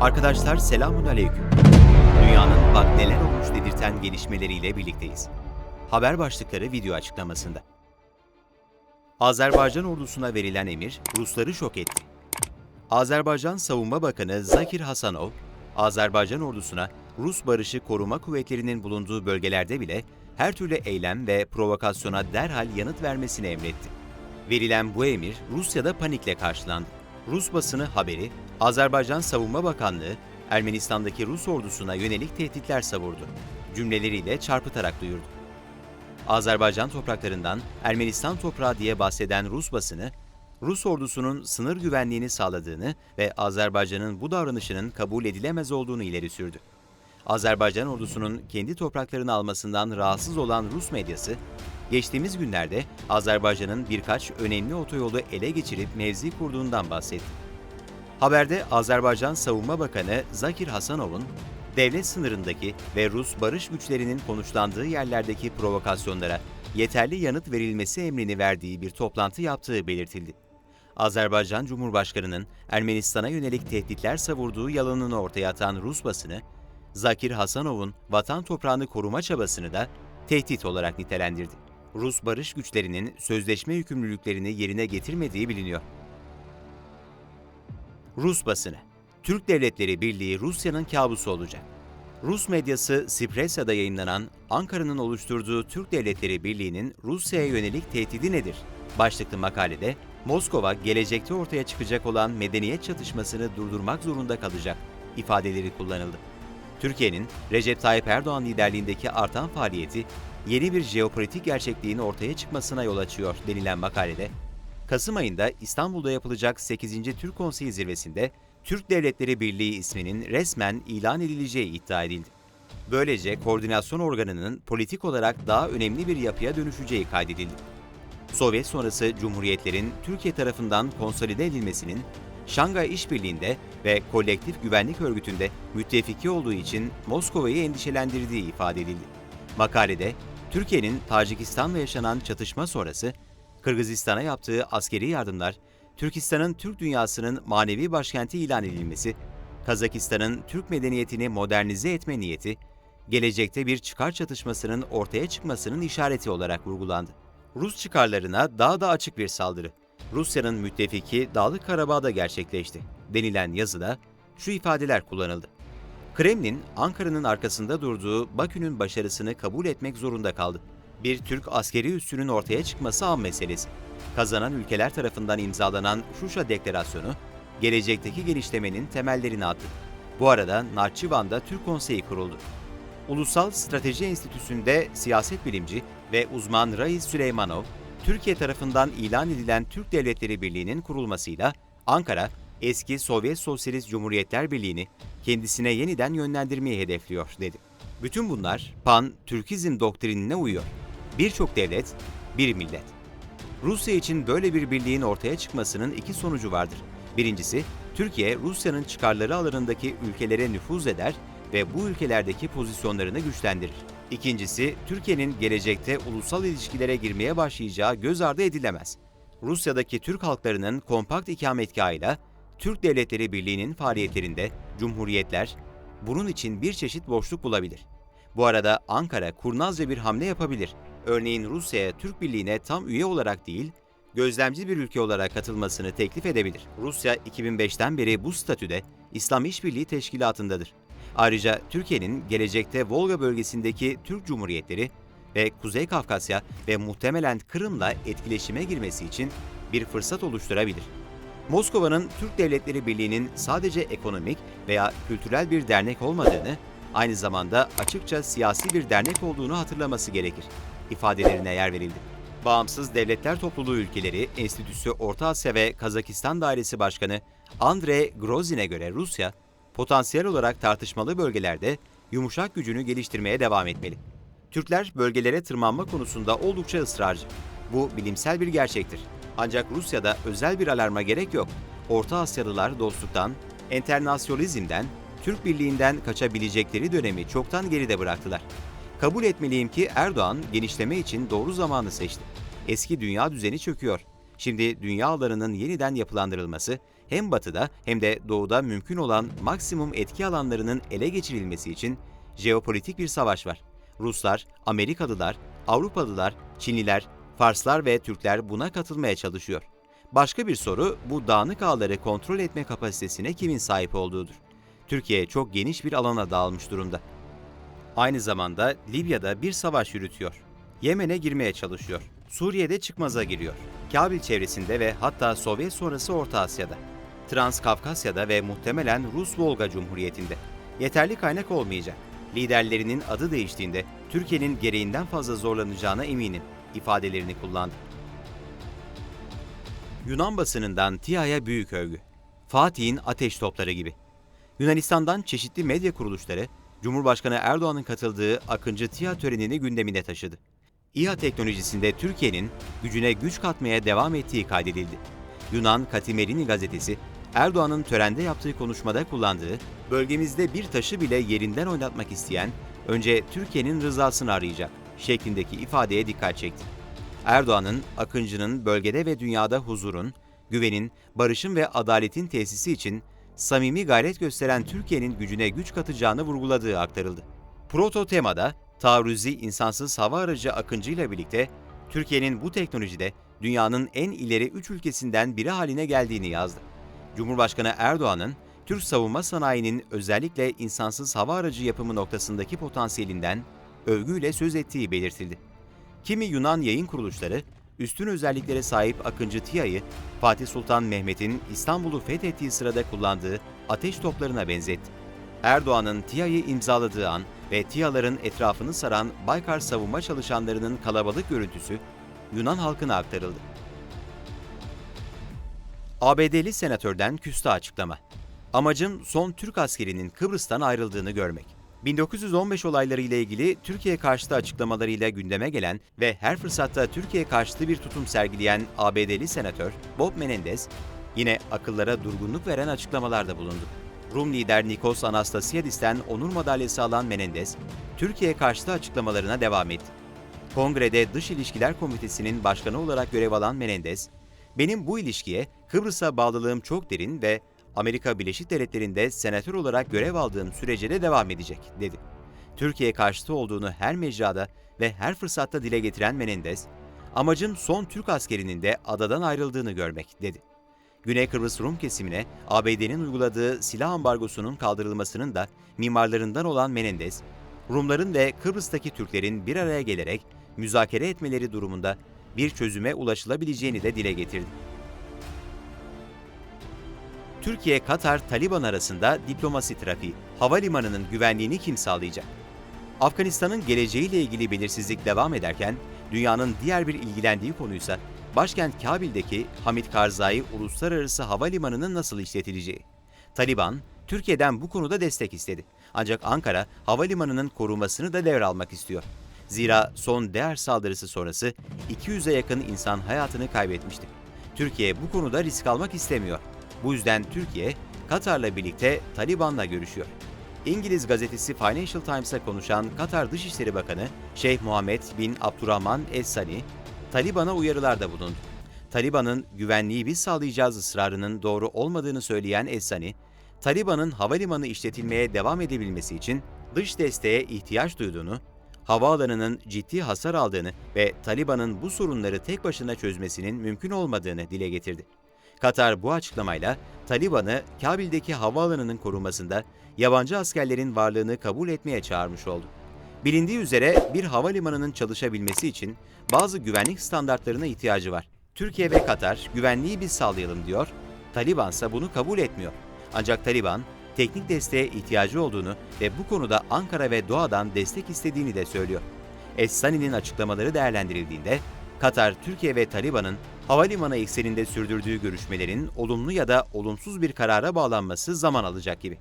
Arkadaşlar selamun aleyküm. Dünyanın bak neler olmuş dedirten gelişmeleriyle birlikteyiz. Haber başlıkları video açıklamasında. Azerbaycan ordusuna verilen emir Rusları şok etti. Azerbaycan Savunma Bakanı Zakir Hasanov, Azerbaycan ordusuna Rus barışı koruma kuvvetlerinin bulunduğu bölgelerde bile her türlü eylem ve provokasyona derhal yanıt vermesini emretti. Verilen bu emir Rusya'da panikle karşılandı. Rus basını haberi, Azerbaycan Savunma Bakanlığı, Ermenistan'daki Rus ordusuna yönelik tehditler savurdu. Cümleleriyle çarpıtarak duyurdu. Azerbaycan topraklarından Ermenistan toprağı diye bahseden Rus basını, Rus ordusunun sınır güvenliğini sağladığını ve Azerbaycan'ın bu davranışının kabul edilemez olduğunu ileri sürdü. Azerbaycan ordusunun kendi topraklarını almasından rahatsız olan Rus medyası, geçtiğimiz günlerde Azerbaycan'ın birkaç önemli otoyolu ele geçirip mevzi kurduğundan bahsetti. Haberde Azerbaycan Savunma Bakanı Zakir Hasanov'un devlet sınırındaki ve Rus barış güçlerinin konuşlandığı yerlerdeki provokasyonlara yeterli yanıt verilmesi emrini verdiği bir toplantı yaptığı belirtildi. Azerbaycan Cumhurbaşkanı'nın Ermenistan'a yönelik tehditler savurduğu yalanını ortaya atan Rus basını, Zakir Hasanov'un vatan toprağını koruma çabasını da tehdit olarak nitelendirdi. Rus barış güçlerinin sözleşme yükümlülüklerini yerine getirmediği biliniyor. Rus basını Türk Devletleri Birliği Rusya'nın kabusu olacak. Rus medyası Spresya'da yayınlanan Ankara'nın oluşturduğu Türk Devletleri Birliği'nin Rusya'ya yönelik tehdidi nedir? Başlıklı makalede Moskova gelecekte ortaya çıkacak olan medeniyet çatışmasını durdurmak zorunda kalacak ifadeleri kullanıldı. Türkiye'nin Recep Tayyip Erdoğan liderliğindeki artan faaliyeti yeni bir jeopolitik gerçekliğin ortaya çıkmasına yol açıyor denilen makalede, Kasım ayında İstanbul'da yapılacak 8. Türk Konseyi zirvesinde Türk Devletleri Birliği isminin resmen ilan edileceği iddia edildi. Böylece koordinasyon organının politik olarak daha önemli bir yapıya dönüşeceği kaydedildi. Sovyet sonrası cumhuriyetlerin Türkiye tarafından konsolide edilmesinin Şangay İşbirliği'nde ve Kolektif Güvenlik Örgütü'nde müttefiki olduğu için Moskova'yı endişelendirdiği ifade edildi. Makalede, Türkiye'nin Tacikistan'la yaşanan çatışma sonrası Kırgızistan'a yaptığı askeri yardımlar, Türkistan'ın Türk dünyasının manevi başkenti ilan edilmesi, Kazakistan'ın Türk medeniyetini modernize etme niyeti, gelecekte bir çıkar çatışmasının ortaya çıkmasının işareti olarak vurgulandı. Rus çıkarlarına daha da açık bir saldırı. Rusya'nın müttefiki Dağlık Karabağ'da gerçekleşti. Denilen yazıda şu ifadeler kullanıldı. Kremlin, Ankara'nın arkasında durduğu Bakü'nün başarısını kabul etmek zorunda kaldı. Bir Türk askeri üssünün ortaya çıkması an meselesi. Kazanan ülkeler tarafından imzalanan Şuşa Deklarasyonu, gelecekteki genişlemenin temellerini attı. Bu arada Nahçıvan'da Türk Konseyi kuruldu. Ulusal Strateji Enstitüsü'nde siyaset bilimci ve uzman Rais Süleymanov, Türkiye tarafından ilan edilen Türk Devletleri Birliği'nin kurulmasıyla Ankara, eski Sovyet Sosyalist Cumhuriyetler Birliği'ni kendisine yeniden yönlendirmeyi hedefliyor dedi. Bütün bunlar pan-Türkizm doktrinine uyuyor. Birçok devlet, bir millet. Rusya için böyle bir birliğin ortaya çıkmasının iki sonucu vardır. Birincisi, Türkiye, Rusya'nın çıkarları alanındaki ülkelere nüfuz eder ve bu ülkelerdeki pozisyonlarını güçlendirir. İkincisi, Türkiye'nin gelecekte ulusal ilişkilere girmeye başlayacağı göz ardı edilemez. Rusya'daki Türk halklarının kompakt ikametgahıyla Türk Devletleri Birliği'nin faaliyetlerinde cumhuriyetler bunun için bir çeşit boşluk bulabilir. Bu arada Ankara kurnazca bir hamle yapabilir. Örneğin Rusya'ya Türk Birliği'ne tam üye olarak değil, gözlemci bir ülke olarak katılmasını teklif edebilir. Rusya 2005'ten beri bu statüde İslam İşbirliği Teşkilatı'ndadır. Ayrıca Türkiye'nin gelecekte Volga bölgesindeki Türk Cumhuriyetleri ve Kuzey Kafkasya ve muhtemelen Kırım'la etkileşime girmesi için bir fırsat oluşturabilir. Moskova'nın Türk Devletleri Birliği'nin sadece ekonomik veya kültürel bir dernek olmadığını, aynı zamanda açıkça siyasi bir dernek olduğunu hatırlaması gerekir. İfadelerine yer verildi. Bağımsız Devletler Topluluğu Ülkeleri Enstitüsü Orta Asya ve Kazakistan Dairesi Başkanı Andrei Grozin'e göre Rusya, potansiyel olarak tartışmalı bölgelerde yumuşak gücünü geliştirmeye devam etmeli. Türkler bölgelere tırmanma konusunda oldukça ısrarcı. Bu bilimsel bir gerçektir. Ancak Rusya'da özel bir alarma gerek yok. Orta Asyalılar dostluktan, enternasyonalizmden, Türk Birliği'nden kaçabilecekleri dönemi çoktan geride bıraktılar. Kabul etmeliyim ki Erdoğan genişleme için doğru zamanı seçti. Eski dünya düzeni çöküyor. Şimdi dünya ağlarının yeniden yapılandırılması hem batıda hem de doğuda mümkün olan maksimum etki alanlarının ele geçirilmesi için jeopolitik bir savaş var. Ruslar, Amerikalılar, Avrupalılar, Çinliler, Farslar ve Türkler buna katılmaya çalışıyor. Başka bir soru bu dağınık ağları kontrol etme kapasitesine kimin sahip olduğudur. Türkiye çok geniş bir alana dağılmış durumda. Aynı zamanda Libya'da bir savaş yürütüyor. Yemen'e girmeye çalışıyor. Suriye'de çıkmaza giriyor. Kabil çevresinde ve hatta Sovyet sonrası Orta Asya'da. Transkafkasya'da ve muhtemelen Rus Volga Cumhuriyeti'nde. Yeterli kaynak olmayacak. Liderlerinin adı değiştiğinde Türkiye'nin gereğinden fazla zorlanacağına eminim ifadelerini kullandı. Yunan basınından TİA'ya büyük övgü. Fatih'in ateş topları gibi. Yunanistan'dan çeşitli medya kuruluşları, Cumhurbaşkanı Erdoğan'ın katıldığı Akıncı TİA törenini gündemine taşıdı. İHA teknolojisinde Türkiye'nin gücüne güç katmaya devam ettiği kaydedildi. Yunan Katimerini gazetesi, Erdoğan'ın törende yaptığı konuşmada kullandığı, bölgemizde bir taşı bile yerinden oynatmak isteyen, önce Türkiye'nin rızasını arayacak şeklindeki ifadeye dikkat çekti. Erdoğan'ın Akıncı'nın bölgede ve dünyada huzurun, güvenin, barışın ve adaletin tesisi için samimi gayret gösteren Türkiye'nin gücüne güç katacağını vurguladığı aktarıldı. Proto temada taarruzi insansız hava aracı Akıncı ile birlikte Türkiye'nin bu teknolojide dünyanın en ileri üç ülkesinden biri haline geldiğini yazdı. Cumhurbaşkanı Erdoğan'ın Türk savunma sanayinin özellikle insansız hava aracı yapımı noktasındaki potansiyelinden övgüyle söz ettiği belirtildi. Kimi Yunan yayın kuruluşları, üstün özelliklere sahip Akıncı TİA'yı Fatih Sultan Mehmet'in İstanbul'u fethettiği sırada kullandığı ateş toplarına benzetti. Erdoğan'ın TİA'yı imzaladığı an ve TİA'ların etrafını saran Baykar savunma çalışanlarının kalabalık görüntüsü Yunan halkına aktarıldı. ABD'li senatörden küstah açıklama. Amacım son Türk askerinin Kıbrıs'tan ayrıldığını görmek. 1915 olayları ile ilgili Türkiye karşıtı açıklamalarıyla gündeme gelen ve her fırsatta Türkiye karşıtı bir tutum sergileyen ABD'li senatör Bob Menendez yine akıllara durgunluk veren açıklamalarda bulundu. Rum lider Nikos Anastasiadis'ten onur madalyası alan Menendez, Türkiye karşıtı açıklamalarına devam etti. Kongrede Dış İlişkiler Komitesi'nin başkanı olarak görev alan Menendez, benim bu ilişkiye Kıbrıs'a bağlılığım çok derin ve Amerika Birleşik Devletleri'nde senatör olarak görev aldığım sürece de devam edecek, dedi. Türkiye karşıtı olduğunu her mecrada ve her fırsatta dile getiren Menendez, amacım son Türk askerinin de adadan ayrıldığını görmek, dedi. Güney Kıbrıs Rum kesimine ABD'nin uyguladığı silah ambargosunun kaldırılmasının da mimarlarından olan Menendez, Rumların ve Kıbrıs'taki Türklerin bir araya gelerek müzakere etmeleri durumunda bir çözüme ulaşılabileceğini de dile getirdi. Türkiye-Katar-Taliban arasında diplomasi trafiği, havalimanının güvenliğini kim sağlayacak? Afganistan'ın geleceğiyle ilgili belirsizlik devam ederken, dünyanın diğer bir ilgilendiği konuysa başkent Kabil'deki Hamid Karzai Uluslararası Havalimanı'nın nasıl işletileceği. Taliban, Türkiye'den bu konuda destek istedi. Ancak Ankara, havalimanının korunmasını da devralmak istiyor. Zira son değer saldırısı sonrası 200'e yakın insan hayatını kaybetmişti. Türkiye bu konuda risk almak istemiyor. Bu yüzden Türkiye, Katar'la birlikte Taliban'la görüşüyor. İngiliz gazetesi Financial Times'a konuşan Katar Dışişleri Bakanı Şeyh Muhammed bin Abdurrahman Es-Sani, Taliban'a uyarılarda bulundu. Taliban'ın güvenliği biz sağlayacağız ısrarının doğru olmadığını söyleyen Es-Sani, Taliban'ın havalimanı işletilmeye devam edebilmesi için dış desteğe ihtiyaç duyduğunu, havaalanının ciddi hasar aldığını ve Taliban'ın bu sorunları tek başına çözmesinin mümkün olmadığını dile getirdi. Katar bu açıklamayla Taliban'ı Kabil'deki havaalanının korunmasında yabancı askerlerin varlığını kabul etmeye çağırmış oldu. Bilindiği üzere bir havalimanının çalışabilmesi için bazı güvenlik standartlarına ihtiyacı var. Türkiye ve Katar güvenliği biz sağlayalım diyor, Taliban ise bunu kabul etmiyor. Ancak Taliban teknik desteğe ihtiyacı olduğunu ve bu konuda Ankara ve Doğa'dan destek istediğini de söylüyor. Es-Sani'nin açıklamaları değerlendirildiğinde Katar, Türkiye ve Taliban'ın havalimanı ekseninde sürdürdüğü görüşmelerin olumlu ya da olumsuz bir karara bağlanması zaman alacak gibi.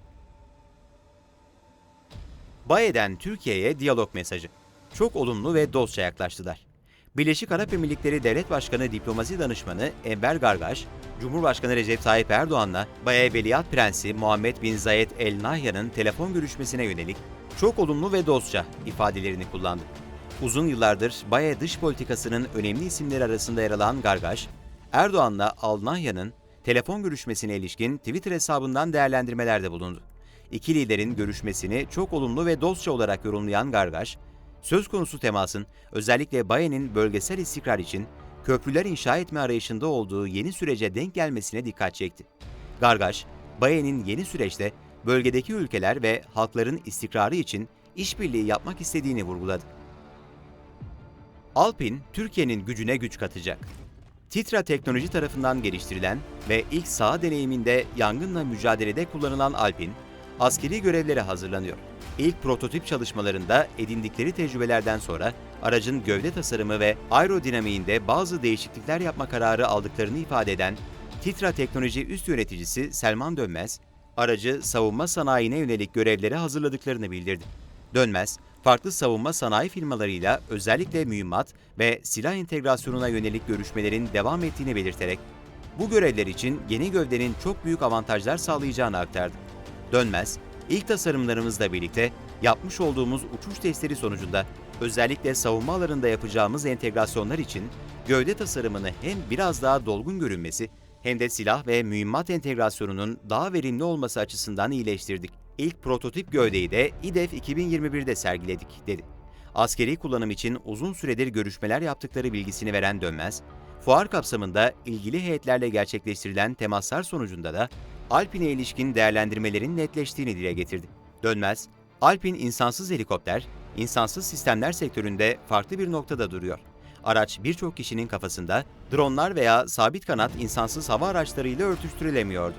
Baye'den Türkiye'ye diyalog mesajı. Çok olumlu ve dostça yaklaştılar. Birleşik Arap Emirlikleri Devlet Başkanı Diplomasi Danışmanı Enver Gargaş, Cumhurbaşkanı Recep Tayyip Erdoğan'la Baye Veliaht Prensi Muhammed Bin Zayed El Nahyan'ın telefon görüşmesine yönelik çok olumlu ve dostça ifadelerini kullandı. Uzun yıllardır Baye dış politikasının önemli isimleri arasında yer alan Gargaş, Erdoğan'la Almanya'nın telefon görüşmesine ilişkin Twitter hesabından değerlendirmelerde bulundu. İki liderin görüşmesini çok olumlu ve dostça olarak yorumlayan Gargaş, söz konusu temasın özellikle Baye'nin bölgesel istikrar için köprüler inşa etme arayışında olduğu yeni sürece denk gelmesine dikkat çekti. Gargaş, Baye'nin yeni süreçte bölgedeki ülkeler ve halkların istikrarı için işbirliği yapmak istediğini vurguladı. Alpin, Türkiye'nin gücüne güç katacak. Titra Teknoloji tarafından geliştirilen ve ilk saha deneyiminde yangınla mücadelede kullanılan Alpin, askeri görevlere hazırlanıyor. İlk prototip çalışmalarında edindikleri tecrübelerden sonra aracın gövde tasarımı ve aerodinamiğinde bazı değişiklikler yapma kararı aldıklarını ifade eden Titra Teknoloji üst yöneticisi Selman Dönmez, aracı savunma sanayine yönelik görevlere hazırladıklarını bildirdi. Dönmez, farklı savunma sanayi firmalarıyla özellikle mühimmat ve silah entegrasyonuna yönelik görüşmelerin devam ettiğini belirterek, bu görevler için yeni gövdenin çok büyük avantajlar sağlayacağını aktardı. Dönmez, ilk tasarımlarımızla birlikte yapmış olduğumuz uçuş testleri sonucunda özellikle savunma alanında yapacağımız entegrasyonlar için gövde tasarımını hem biraz daha dolgun görünmesi hem de silah ve mühimmat entegrasyonunun daha verimli olması açısından iyileştirdik. İlk prototip gövdeyi de İDEF 2021'de sergiledik, dedi. Askeri kullanım için uzun süredir görüşmeler yaptıkları bilgisini veren Dönmez, fuar kapsamında ilgili heyetlerle gerçekleştirilen temaslar sonucunda da Alpin'e ilişkin değerlendirmelerin netleştiğini dile getirdi. Dönmez, Alpin insansız helikopter, insansız sistemler sektöründe farklı bir noktada duruyor. Araç birçok kişinin kafasında dronlar veya sabit kanat insansız hava araçlarıyla örtüştürülemiyordu.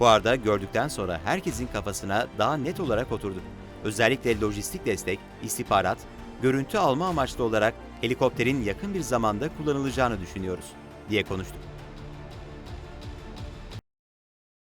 Fuarda gördükten sonra herkesin kafasına daha net olarak oturdu. Özellikle lojistik destek, istihbarat, görüntü alma amaçlı olarak helikopterin yakın bir zamanda kullanılacağını düşünüyoruz, diye konuştu.